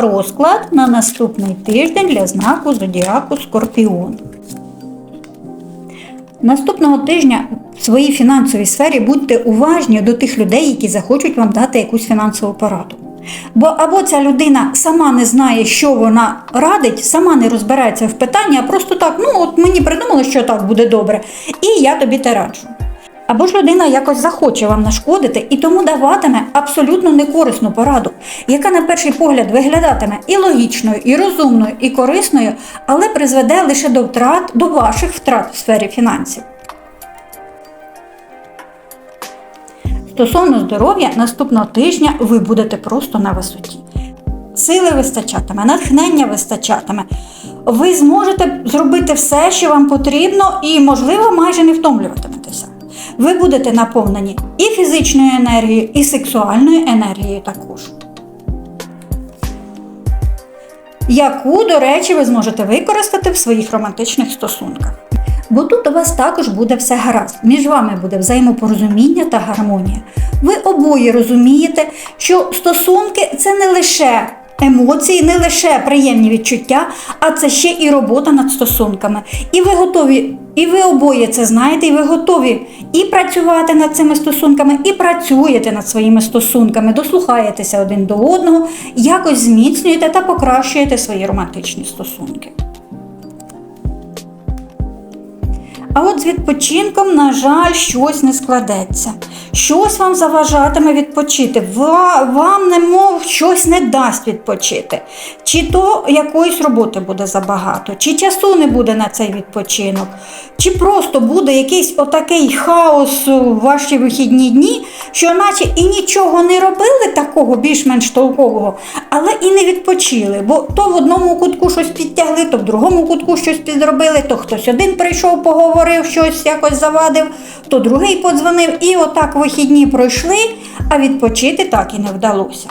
розклад на наступний тиждень для знаку Зодіаку Скорпіон. Наступного тижня в своїй фінансовій сфері будьте уважні до тих людей, які захочуть вам дати якусь фінансову пораду. Бо або ця людина сама не знає, що вона радить, сама не розбирається в питанні, а просто так, ну от мені придумали, що так буде добре, і я тобі те раджу. Або ж людина якось захоче вам нашкодити і тому даватиме абсолютно некорисну пораду, яка на перший погляд виглядатиме і логічною, і розумною, і корисною, але призведе лише до втрат, до ваших втрат в сфері фінансів. Стосовно здоров'я, наступного тижня ви будете просто на висоті. Сили вистачатиме, натхнення вистачатиме. Ви зможете зробити все, що вам потрібно, і, можливо, майже не втомлюватиметеся. Ви будете наповнені і фізичною енергією, і сексуальною енергією також. Яку, до речі, ви зможете використати в своїх романтичних стосунках. Бо тут у вас також буде все гаразд. Між вами буде взаємопорозуміння та гармонія. Ви обоє розумієте, що стосунки це не лише емоції, не лише приємні відчуття, а це ще і робота над стосунками. І ви готові, і ви обоє це знаєте, і ви готові і працювати над цими стосунками, і працюєте над своїми стосунками, дослухаєтеся один до одного, якось зміцнюєте та покращуєте свої романтичні стосунки. А от з відпочинком, на жаль, щось не складеться. Щось вам заважатиме відпочити. Ва- Вам немов щось не дасть відпочити. Чи то якоїсь роботи буде забагато, чи часу не буде на цей відпочинок, чи просто буде якийсь отакий хаос у ваші вихідні дні, що наче і нічого не робили такого більш-менш толкового, але і не відпочили. Бо то в одному кутку щось підтягли, то в другому кутку щось підробили, то хтось один прийшов, поговорив, щось якось завадив, то другий подзвонив, і отак вихідні пройшли, а відпочити так і не вдалося.